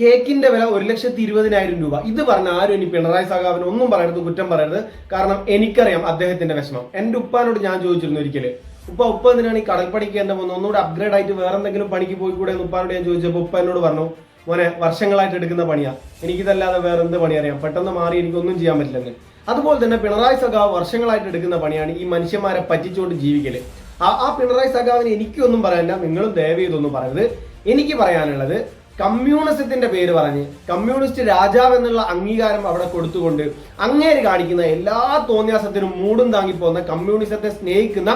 കേക്കിന്റെ വില ഒരു ലക്ഷത്തി ഇരുപതിനായിരം രൂപ. ഇത് പറഞ്ഞ ആരും ഇനി പിണറായി സഖാവിന് ഒന്നും പറയരുത് കുറ്റം പറയരുത്. കാരണം എനിക്കറിയാം അദ്ദേഹത്തിന്റെ വിഷമം. എന്റെ ഉപ്പാനോട് ഞാൻ ചോദിച്ചിരുന്നു ഒരിക്കൽ ഉപ്പ ഉപ്പ എന്തിനാണ് ഈ കടൽപ്പണിക്ക് എന്റെ പോകുന്നത്? ഒന്നുകൂടെ അപ്ഗ്രേഡ് ആയിട്ട് വേറെ എന്തെങ്കിലും പണിക്ക് പോയി കൂടെ എന്ന് ഉപ്പാനോട് ഞാൻ ചോദിച്ചപ്പോൾ ഉപ്പ എന്നോട് പറഞ്ഞു മോനെ വർഷങ്ങളായിട്ട് എടുക്കുന്ന പണിയാ. എനിക്കിതല്ലാതെ വേറെ എന്ത് പണി അറിയാം? പെട്ടെന്ന് മാറി എനിക്കൊന്നും ചെയ്യാൻ പറ്റില്ലെന്ന്. അതുപോലെ തന്നെ പിണറായി സഖാവ് വർഷങ്ങളായിട്ട് എടുക്കുന്ന പണിയാണ് ഈ മനുഷ്യന്മാരെ പറ്റിച്ചുകൊണ്ട് ജീവിക്കൽ. ആ ആ പിണറായി സഖാവിന് എനിക്കൊന്നും പറയാനില്ല. നിങ്ങളും ദയവ് ചെയ്തൊന്നും പറയരുത്. എനിക്ക് പറയാനുള്ളത് കമ്മ്യൂണിസത്തിന്റെ പേര് പറഞ്ഞ് കമ്മ്യൂണിസ്റ്റ് രാജാവ് എന്നുള്ള അംഗീകാരം അവിടെ കൊടുത്തുകൊണ്ട് അങ്ങേര് കാണിക്കുന്ന എല്ലാ തോന്നിയാസത്തിനും മൂടും താങ്ങി പോകുന്ന കമ്മ്യൂണിസത്തെ സ്നേഹിക്കുന്ന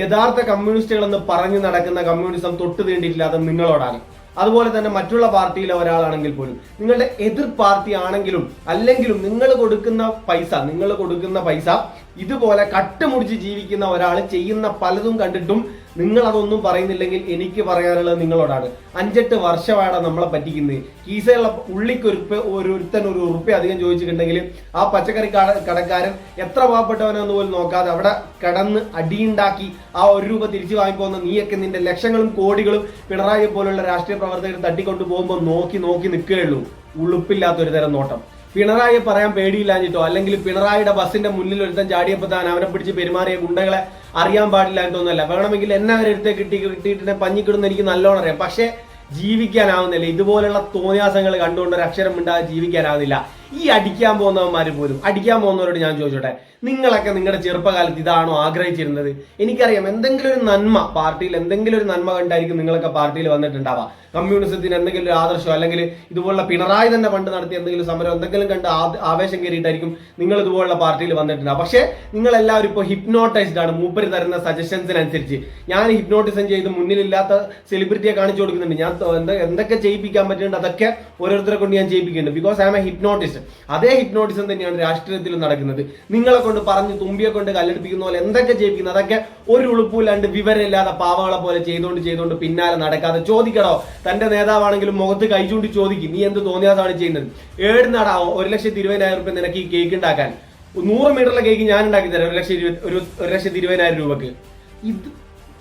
യഥാർത്ഥ കമ്മ്യൂണിസ്റ്റുകൾ എന്ന് പറഞ്ഞു നടക്കുന്ന കമ്മ്യൂണിസം തൊട്ട് തീണ്ടിയിട്ടില്ലാതെ നിങ്ങളോടാണ്. അതുപോലെ തന്നെ മറ്റുള്ള പാർട്ടിയിലെ ഒരാളാണെങ്കിൽ പോലും. നിങ്ങളുടെ എതിർ പാർട്ടി ആണെങ്കിലും അല്ലെങ്കിലും നിങ്ങൾ കൊടുക്കുന്ന പൈസ നിങ്ങൾ കൊടുക്കുന്ന പൈസ ഇതുപോലെ കട്ടുമുടിച്ച് ജീവിക്കുന്ന ഒരാൾ ചെയ്യുന്ന പലതും കണ്ടിട്ടും നിങ്ങൾ അതൊന്നും പറയുന്നില്ലെങ്കിൽ എനിക്ക് പറയാനുള്ളത് നിങ്ങളോടാണ്. അഞ്ചെട്ട് വർഷമാണ് നമ്മളെ പറ്റിക്കുന്നത്. കീസയുള്ള ഉള്ളിക്ക് ഒരു ഒരുത്തൻ ഒരു ഉറുപ്പ്യ അധികം ചോദിച്ചിട്ടുണ്ടെങ്കിൽ ആ പച്ചക്കറി കട- കടക്കാരൻ എത്ര പാവപ്പെട്ടവനെന്ന് പോലും നോക്കാതെ അവിടെ കിടന്ന് അടിയുണ്ടാക്കി ആ ഒരു രൂപ തിരിച്ചു വാങ്ങിപ്പോകുന്ന നീയൊക്കെ നിന്റെ ലക്ഷങ്ങളും കോടികളും പിണറായി പോലുള്ള രാഷ്ട്രീയ പ്രവർത്തകർ തട്ടിക്കൊണ്ടു പോകുമ്പോൾ നോക്കി നോക്കി നിൽക്കുകയുള്ളൂ. ഉളുപ്പില്ലാത്ത ഒരു തരം നോട്ടം. പിണറായിയെ പറയാൻ പേടിയില്ലാഞ്ഞിട്ടോ? അല്ലെങ്കിൽ പിണറായിയുടെ ബസ്സിന്റെ മുന്നിൽ ഒരുത്തൻ ചാടിയപ്പോൾ താൻ അവനെ പിടിച്ച് പെരുമാറിയ ഗുണ്ടകളെ അറിയാൻ പാടില്ലാഞ്ഞിട്ടൊന്നുമല്ല. വേണമെങ്കിൽ എന്നെ അവരെ കിട്ടി കിട്ടിയിട്ട് പഞ്ഞിക്കിടുന്ന എനിക്ക് നല്ലോണം അറിയാം. പക്ഷേ ജീവിക്കാനാവുന്നില്ല. ഇതുപോലുള്ള തോന്നിയാസങ്ങൾ കണ്ടുകൊണ്ട് ഒരു അക്ഷരം മിണ്ടാതെ ജീവിക്കാനാവുന്നില്ല. ഈ അടിക്കാൻ പോകുന്നവന്മാർ പോലും അടിക്കാൻ പോകുന്നവരോട് ഞാൻ ചോദിച്ചോട്ടെ നിങ്ങളൊക്കെ നിങ്ങളുടെ ചെറുപ്പകാലത്ത് ഇതാണോ ആഗ്രഹിച്ചിരുന്നത്? എനിക്കറിയാം എന്തെങ്കിലും ഒരു നന്മ പാർട്ടിയിൽ എന്തെങ്കിലും ഒരു നന്മ കണ്ടായിരിക്കും നിങ്ങളൊക്കെ പാർട്ടിയിൽ വന്നിട്ടുണ്ടാവുക. കമ്മ്യൂണിസത്തിന് എന്തെങ്കിലും ഒരു ആദർശം അല്ലെങ്കിൽ ഇതുപോലുള്ള പിണറായി തന്നെ പണ്ട് നടത്തിയ എന്തെങ്കിലും സമരം എന്തെങ്കിലും കണ്ട് ആവേശം കയറിയിട്ടായിരിക്കും നിങ്ങൾ ഇതുപോലുള്ള പാർട്ടിയിൽ വന്നിട്ടുണ്ടാവും പക്ഷേ നിങ്ങളെല്ലാവരും ഇപ്പോൾ ഹിപ്നോട്ടൈസ്ഡ് ആണ്. മൂപ്പര് തരുന്ന സജഷൻസിനനുസരിച്ച് ഞാൻ ഹിപ്നോട്ടിസം ചെയ്ത് മുന്നിലില്ലാത്ത സെലിബ്രിറ്റിയെ കാണിച്ചു കൊടുക്കുന്നുണ്ട്. ഞാൻ എന്തൊക്കെ ചെയ്യിപ്പിക്കാൻ പറ്റുന്നുണ്ട് അതൊക്കെ ഓരോരുത്തരെ കൊണ്ട് ഞാൻ ചെയ്യിപ്പിക്കുന്നുണ്ട്. Because I am a hypnotist അതേ ഹിപ്നോട്ടിസം തന്നെയാണ് രാഷ്ട്രീയത്തിൽ നടക്കുന്നത്. നിങ്ങളെ കൊണ്ട് പറഞ്ഞ് തുമ്പിയെ കൊണ്ട് കല്ലെടുപ്പിക്കുന്ന പോലെ എന്തൊക്കെ ചെയ്യിപ്പിക്കുന്നത് അതൊക്കെ ഒരു ഉളുപ്പൂലാണ്ട് വിവരമില്ലാതെ പാവകളെ പോലെ ചെയ്തുകൊണ്ട് ചെയ്തുകൊണ്ട് പിന്നാലെ നടക്കാതെ ചോദിക്കടോ? തന്റെ നേതാവാണെങ്കിലും മുഖത്ത് കൈ ചൂണ്ടി ചോദിക്കും. നീ എന്ത് തോന്നിയാതാണ് ചെയ്യുന്നത്? ഏടുന്നാടാ ഒരു ലക്ഷത്തി ഇരുപതിനായിരം റുപ്യ നിനക്ക് ഈ കേക്ക് ഉണ്ടാക്കാൻ. നൂറ് മീറ്ററിലെ കേക്ക് ഞാൻ ഉണ്ടാക്കി തരാം ഒരു ഇരുപത് ഒരു ലക്ഷത്തി ഇരുപതിനായിരം രൂപക്ക്. ഇത്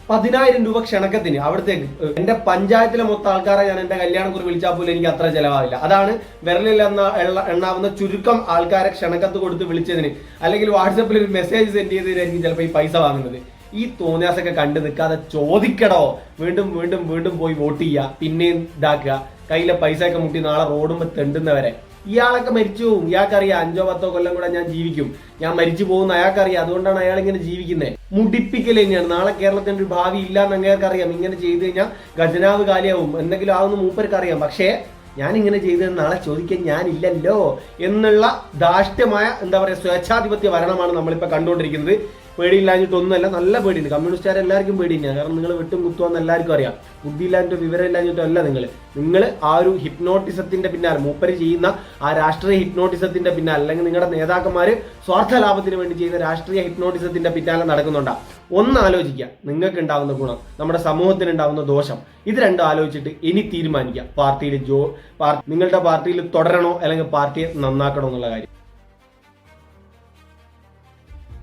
പതിനായിരം രൂപ ക്ഷണക്കത്തിന് അവിടത്തേക്ക് എന്റെ പഞ്ചായത്തിലെ മൊത്തം ആൾക്കാരെ ഞാൻ എന്റെ കല്യാണക്കുറി വിളിച്ചാൽ പോലും എനിക്ക് അത്ര ചെലവാവില്ല. അതാണ് വിരലിൽ എന്ന എണ്ണാവുന്ന ചുരുക്കം ആൾക്കാരെ ക്ഷണക്കത്ത് കൊടുത്ത് വിളിച്ചതിന്. അല്ലെങ്കിൽ വാട്സപ്പിൽ ഒരു മെസ്സേജ് സെൻഡ് ചെയ്തതിനായിരിക്കും ചിലപ്പോൾ ഈ പൈസ വാങ്ങുന്നത്. ഈ തോന്നിയാസൊക്കെ കണ്ടു നിൽക്കാതെ ചോദിക്കടോ. വീണ്ടും വീണ്ടും വീണ്ടും പോയി വോട്ട് ചെയ്യുക. പിന്നെയും ഇതാക്കുക. കയ്യിലെ പൈസ ഒക്കെ മുട്ടി നാളെ റോഡുമ്പോ തെണ്ടുന്നവരെ. ഇയാളൊക്കെ മരിച്ചു. പോകും ഇയാൾക്കറിയാം അഞ്ചോ പത്തോ കൊല്ലം കൂടെ ഞാൻ ജീവിക്കും. ഞാൻ മരിച്ചു പോകുന്ന അയാൾക്കറിയാം. അതുകൊണ്ടാണ് അയാൾ ഇങ്ങനെ ജീവിക്കുന്നത്. മുടിപ്പിക്കൽ തന്നെയാണ്. നാളെ കേരളത്തിന്റെ ഒരു ഭാവി ഇല്ല എന്ന് അങ്ങേർക്ക് അറിയാം ഇങ്ങനെ ചെയ്തു കഴിഞ്ഞാൽ ഖജനാവ് കാലിയാവും. എന്തെങ്കിലും ആവുന്ന മൂപ്പർക്ക് അറിയാം പക്ഷേ ഞാൻ ഇങ്ങനെ ചെയ്തത് നാളെ ചോദിക്കാൻ ഞാനില്ലല്ലോ എന്നുള്ള ധാഷ്ട്യമായ എന്താ പറയുക സ്വേച്ഛാധിപത്യ ഭരണമാണ് നമ്മളിപ്പോൾ കണ്ടുകൊണ്ടിരിക്കുന്നത്. പേടിയില്ലാഞ്ഞിട്ടൊന്നുമല്ല നല്ല പേടിയുണ്ട്. കമ്മ്യൂണിസ്റ്റുകാർ എല്ലാവർക്കും പേടി തന്നെയാണ് കാരണം നിങ്ങൾ വെട്ടും കുത്തുവാന്ന് എല്ലാവർക്കും അറിയാം. ബുദ്ധിയില്ലാഞ്ഞിട്ടോ വിവരമില്ലാഞ്ഞിട്ടോ അല്ല നിങ്ങൾ നിങ്ങൾ ആ ഒരു ഹിപ്നോട്ടിസത്തിന്റെ പിന്നാലെ മൂപ്പര് ചെയ്യുന്ന ആ രാഷ്ട്രീയ ഹിപ്നോട്ടിസത്തിന്റെ പിന്നാലെ അല്ലെങ്കിൽ നിങ്ങളുടെ നേതാക്കന്മാർ സ്വാർത്ഥ ലാഭത്തിന് വേണ്ടി ചെയ്യുന്ന രാഷ്ട്രീയ ഹിപ്നോട്ടിസത്തിന്റെ പിന്നാലെ നടക്കുന്നുണ്ടാ. ഒന്ന് ആലോചിക്കുക നിങ്ങൾക്ക് ഉണ്ടാവുന്ന ഗുണം നമ്മുടെ സമൂഹത്തിന് ഉണ്ടാവുന്ന ദോഷം. ഇത് രണ്ടും ആലോചിച്ചിട്ട് ഇനി തീരുമാനിക്കുക. പാർട്ടിയിൽ ജോ നിങ്ങളുടെ പാർട്ടിയിൽ തുടരണോ അല്ലെങ്കിൽ പാർട്ടിയെ നന്നാക്കണോ എന്നുള്ള കാര്യം.